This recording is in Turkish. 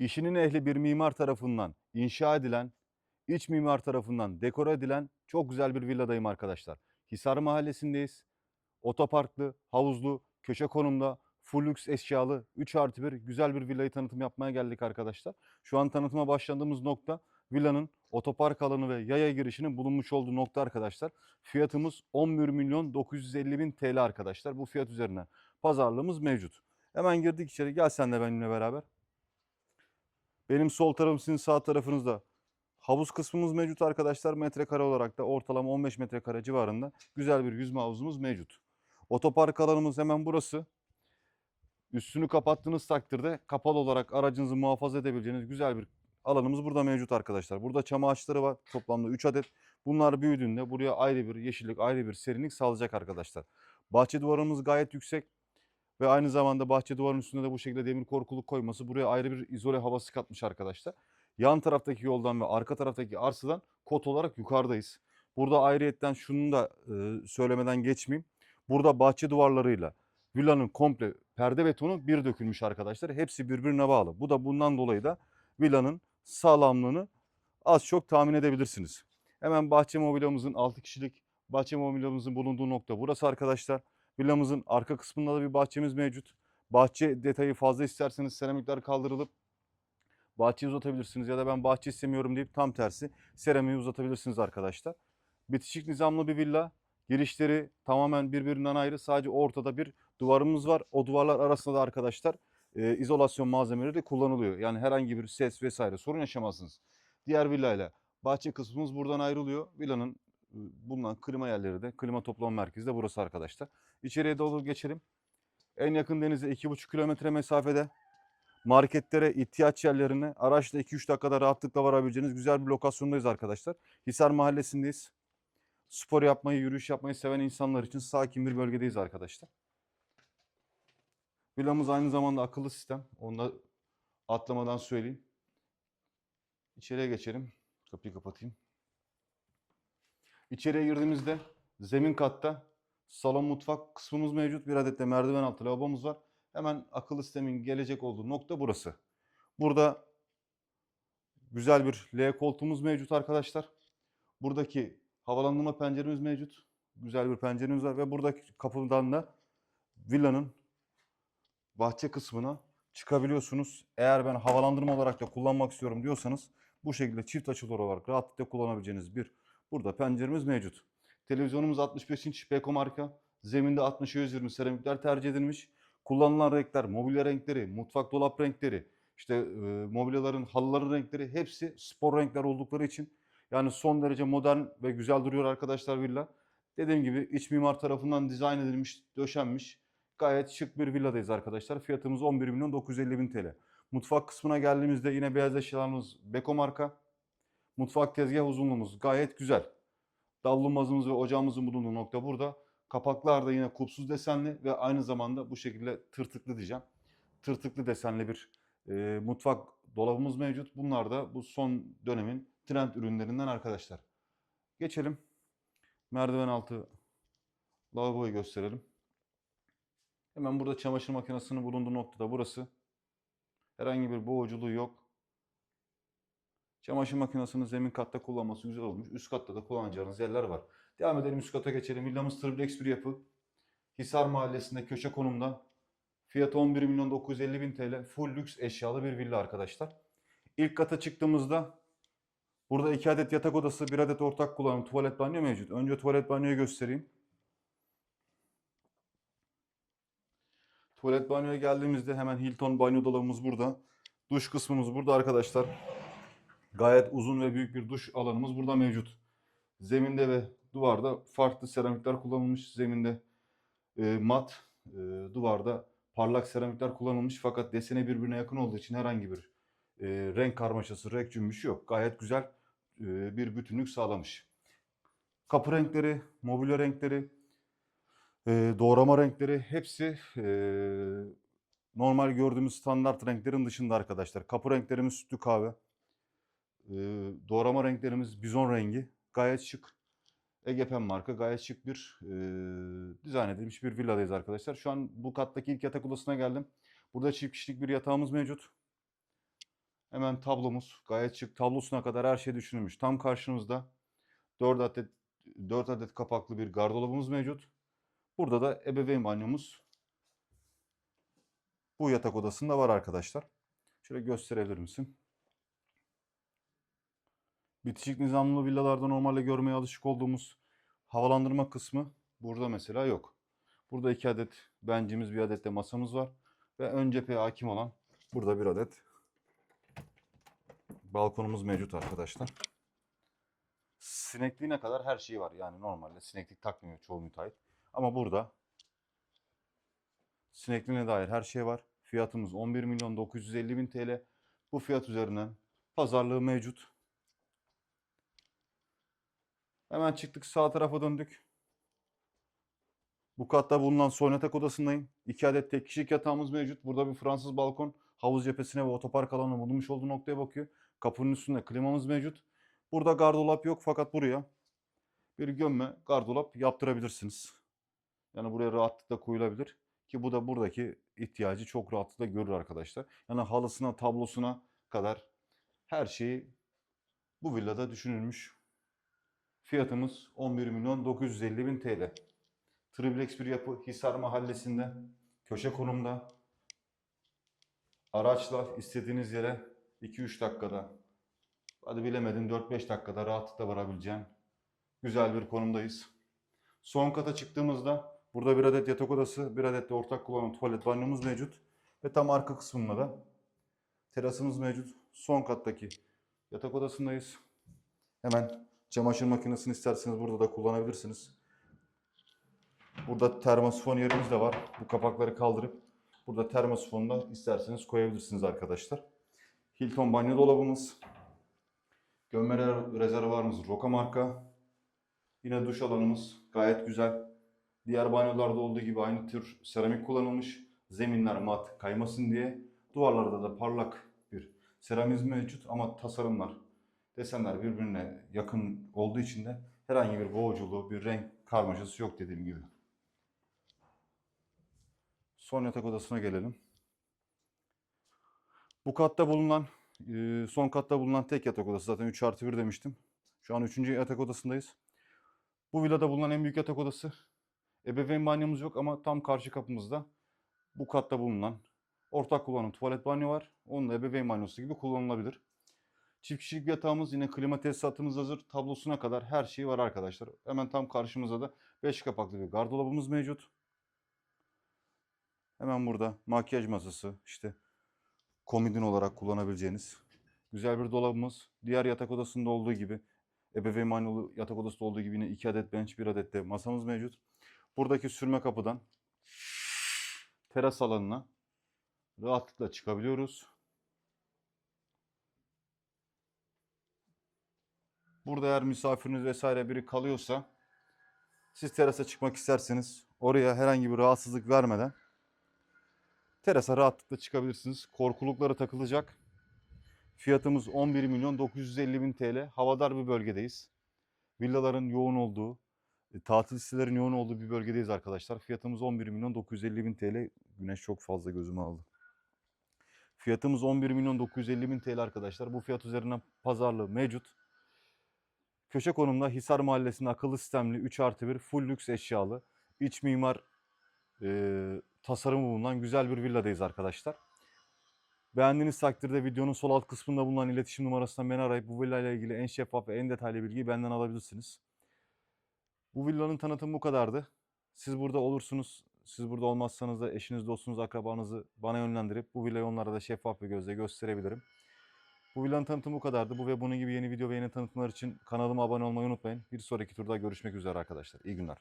işinin ehli bir mimar tarafından inşa edilen, iç mimar tarafından dekore edilen çok güzel bir villadayım arkadaşlar. Hisar Mahallesi'ndeyiz. Otoparklı, havuzlu, köşe konumda, full lüks eşyalı, 3 artı 1 güzel bir villayı tanıtım yapmaya geldik arkadaşlar. Şu an tanıtıma başladığımız nokta villanın otopark alanı ve yaya girişinin bulunmuş olduğu nokta arkadaşlar. Fiyatımız 11 milyon 950 bin TL arkadaşlar. Bu fiyat üzerine pazarlığımız mevcut. Hemen girdik içeri. Gel sen de benimle beraber. Benim sol tarafım sizin sağ tarafınızda. Havuz kısmımız mevcut arkadaşlar. Metrekare olarak da ortalama 15 metrekare civarında güzel bir yüzme havuzumuz mevcut. Otopark alanımız hemen burası. Üstünü kapattığınız takdirde kapalı olarak aracınızı muhafaza edebileceğiniz güzel bir alanımız burada mevcut arkadaşlar. Burada çam ağaçları var. Toplamda 3 adet. Bunlar büyüdüğünde buraya ayrı bir yeşillik, ayrı bir serinlik sağlayacak arkadaşlar. Bahçe duvarımız gayet yüksek. Ve aynı zamanda bahçe duvarının üstünde de bu şekilde demir korkuluk koyması buraya ayrı bir izole havası katmış arkadaşlar. Yan taraftaki yoldan ve arka taraftaki arsadan kot olarak yukarıdayız. Burada ayrıyetten şunu da e, söylemeden geçmeyeyim. Burada bahçe duvarlarıyla villanın komple perde betonu bir dökülmüş arkadaşlar. Hepsi birbirine bağlı. Bu da bundan dolayı da villanın sağlamlığını az çok tahmin edebilirsiniz. Hemen bahçe mobilyamızın 6 kişilik bahçe mobilyamızın bulunduğu nokta burası arkadaşlar. Villamızın arka kısmında da bir bahçemiz mevcut. Bahçe detayı fazla isterseniz seramikler kaldırılıp bahçeyi uzatabilirsiniz ya da ben bahçe istemiyorum deyip tam tersi seramiği uzatabilirsiniz arkadaşlar. Bitişik nizamlı bir villa. Girişleri tamamen birbirinden ayrı. Sadece ortada bir duvarımız var. O duvarlar arasında da arkadaşlar e, izolasyon malzemeleri de kullanılıyor. Yani herhangi bir ses vesaire sorun yaşamazsınız. Diğer villayla bahçe kısmımız buradan ayrılıyor. Villanın e, bulunan klima yerleri de klima toplama merkezi de burası arkadaşlar. İçeriye doğru geçelim. En yakın denize 2,5 kilometre mesafede marketlere, ihtiyaç yerlerine araçla 2-3 dakikada rahatlıkla varabileceğiniz güzel bir lokasyondayız arkadaşlar. Hisar Mahallesi'ndeyiz. Spor yapmayı, yürüyüş yapmayı seven insanlar için sakin bir bölgedeyiz arkadaşlar. Villamız aynı zamanda akıllı sistem. Onu da atlamadan söyleyeyim. İçeriye geçelim. Kapıyı kapatayım. İçeriye girdiğimizde zemin katta salon mutfak kısmımız mevcut. Bir adet de merdiven altı lavabomuz var. Hemen akıllı sistemin gelecek olduğu nokta burası. Burada güzel bir L koltuğumuz mevcut arkadaşlar. Buradaki havalandırma penceremiz mevcut. Güzel bir penceremiz var ve buradaki kapıdan da villanın bahçe kısmına çıkabiliyorsunuz. Eğer ben havalandırma olarak da kullanmak istiyorum diyorsanız bu şekilde çift açılı olarak rahatlıkla kullanabileceğiniz bir burada penceremiz mevcut. Televizyonumuz 65 inç Beko marka. Zeminde 60'a 120 seramikler tercih edilmiş. Kullanılan renkler, mobilya renkleri, mutfak dolap renkleri, işte e, mobilyaların, halıların renkleri hepsi spor renkler oldukları için yani son derece modern ve güzel duruyor arkadaşlar villa. Dediğim gibi iç mimar tarafından dizayn edilmiş, döşenmiş. Gayet şık bir villadayız arkadaşlar. Fiyatımız 11 milyon 950 bin TL. Mutfak kısmına geldiğimizde yine beyaz eşyalarımız Beko marka. Mutfak tezgah uzunluğumuz gayet güzel. Davlumbazımız ve ocağımızın bulunduğu nokta burada. Kapaklar da yine kupsuz desenli ve aynı zamanda bu şekilde tırtıklı diyeceğim. Tırtıklı desenli bir e, mutfak dolabımız mevcut. Bunlar da bu son dönemin trend ürünlerinden arkadaşlar. Geçelim. Merdiven altı lavaboyu gösterelim. Hemen burada çamaşır makinesinin bulunduğu noktada burası. Herhangi bir boğuculuğu yok. Çamaşır makinesini zemin katta kullanması güzel olmuş. Üst katta da kullanacağınız yerler var. Devam edelim üst kata geçelim. Villamız triplex bir yapı. Hisar Mahallesi'nde köşe konumda. Fiyatı 11 milyon 950 bin TL. Full lüks eşyalı bir villa arkadaşlar. İlk kata çıktığımızda burada iki adet yatak odası, bir adet ortak kullanım, tuvalet banyo mevcut. Önce tuvalet banyoyu göstereyim. Tuvalet banyoya geldiğimizde hemen Hilton banyo dolabımız burada. Duş kısmımız burada arkadaşlar. Gayet uzun ve büyük bir duş alanımız burada mevcut. Zeminde ve duvarda farklı seramikler kullanılmış. Zeminde e, mat, e, duvarda parlak seramikler kullanılmış fakat desene birbirine yakın olduğu için herhangi bir e, renk karmaşası, renk cümbüşü yok. Gayet güzel e, bir bütünlük sağlamış. Kapı renkleri, mobilya renkleri, e, doğrama renkleri hepsi e, normal gördüğümüz standart renklerin dışında arkadaşlar. Kapı renklerimiz sütlü kahve. Doğrama renklerimiz bizon rengi. Gayet şık. Egepen marka gayet şık bir e, dizayn edilmiş bir villadayız arkadaşlar. Şu an bu kattaki ilk yatak odasına geldim. Burada çift kişilik bir yatağımız mevcut. Hemen tablomuz gayet şık. Tablosuna kadar her şey düşünülmüş. Tam karşımızda 4 adet 4 adet kapaklı bir gardırobumuz mevcut. Burada da ebeveyn banyomuz bu yatak odasında var arkadaşlar. Şöyle gösterebilir misin? Bitişik nizamlı villalarda normalde görmeye alışık olduğumuz havalandırma kısmı burada mesela yok. Burada iki adet bencimiz, bir adet de masamız var. Ve ön cepheye hakim olan burada bir adet balkonumuz mevcut arkadaşlar. Sinekliğine kadar her şeyi var. Yani normalde sineklik takmıyor çoğu müteahhit. Ama burada sinekliğine dair her şey var. Fiyatımız 11 milyon 950 bin TL. Bu fiyat üzerinden pazarlığı mevcut. Hemen çıktık sağ tarafa döndük. Bu katta bulunan son yatak odasındayım. İki adet tek kişilik yatağımız mevcut. Burada bir Fransız balkon havuz cephesine ve otopark alanına bulunmuş olduğu noktaya bakıyor. Kapının üstünde klimamız mevcut. Burada gardırop yok fakat buraya bir gömme gardırop yaptırabilirsiniz. Yani buraya rahatlıkla koyulabilir. Ki bu da buradaki ihtiyacı çok rahatlıkla görür arkadaşlar. Yani halısına, tablosuna kadar her şeyi bu villada düşünülmüş. Fiyatımız 11 milyon 950 bin TL. Triplex bir yapı Hisar Mahallesi'nde, köşe konumda. Araçla istediğiniz yere 2-3 dakikada, hadi bilemedin 4-5 dakikada rahatlıkla varabileceğin güzel bir konumdayız. Son kata çıktığımızda burada bir adet yatak odası, bir adet de ortak kullanım tuvalet banyomuz mevcut. Ve tam arka kısmında da terasımız mevcut. Son kattaki yatak odasındayız. Hemen çamaşır makinesini isterseniz burada da kullanabilirsiniz. Burada termosifon yerimiz de var. Bu kapakları kaldırıp burada termosifonu da isterseniz koyabilirsiniz arkadaşlar. Hilton banyo dolabımız. Gömme re- rezervuarımız Roka marka. Yine duş alanımız gayet güzel. Diğer banyolarda olduğu gibi aynı tür seramik kullanılmış. Zeminler mat kaymasın diye. Duvarlarda da parlak bir seramiz mevcut ama tasarımlar, desenler birbirine yakın olduğu için de herhangi bir boğuculuğu, bir renk karmaşası yok dediğim gibi. Son yatak odasına gelelim. Bu katta bulunan, e, son katta bulunan tek yatak odası zaten 3 artı 1 demiştim. Şu an 3. yatak odasındayız. Bu villada bulunan en büyük yatak odası. Ebeveyn banyomuz yok ama tam karşı kapımızda bu katta bulunan ortak kullanım tuvalet banyo var. Onun da ebeveyn banyosu gibi kullanılabilir. Çift kişilik yatağımız yine klima tesisatımız hazır. Tablosuna kadar her şey var arkadaşlar. Hemen tam karşımızda da 5 kapaklı bir gardırobumuz mevcut. Hemen burada makyaj masası işte komodin olarak kullanabileceğiniz güzel bir dolabımız. Diğer yatak odasında olduğu gibi ebeveyn banyolu yatak odasında olduğu gibi yine 2 adet bench, 1 adet de masamız mevcut. Buradaki sürme kapıdan teras alanına rahatlıkla çıkabiliyoruz. Burada eğer misafiriniz vesaire biri kalıyorsa siz terasa çıkmak isterseniz oraya herhangi bir rahatsızlık vermeden terasa rahatlıkla çıkabilirsiniz. Korkulukları takılacak. Fiyatımız 11 milyon 950 bin TL. Havadar bir bölgedeyiz. Villaların yoğun olduğu, e, tatil sitelerin yoğun olduğu bir bölgedeyiz arkadaşlar. Fiyatımız 11 milyon 950 bin TL. Güneş çok fazla gözümü aldı. Fiyatımız 11 milyon 950 bin TL arkadaşlar. Bu fiyat üzerinden pazarlığı mevcut. Köşe konumda Hisar Mahallesi'nde akıllı sistemli 3 artı 1 full lüks eşyalı iç mimar e, tasarımı bulunan güzel bir villadayız arkadaşlar. Beğendiğiniz takdirde videonun sol alt kısmında bulunan iletişim numarasından beni arayıp bu villa ile ilgili en şeffaf ve en detaylı bilgiyi benden alabilirsiniz. Bu villanın tanıtımı bu kadardı. Siz burada olursunuz, siz burada olmazsanız da eşiniz, dostunuz, akrabanızı bana yönlendirip bu villayı onlara da şeffaf bir gözle gösterebilirim. Bu villanın tanıtımı bu kadardı. Bu ve bunun gibi yeni video ve yeni tanıtımlar için kanalıma abone olmayı unutmayın. Bir sonraki turda görüşmek üzere arkadaşlar. İyi günler.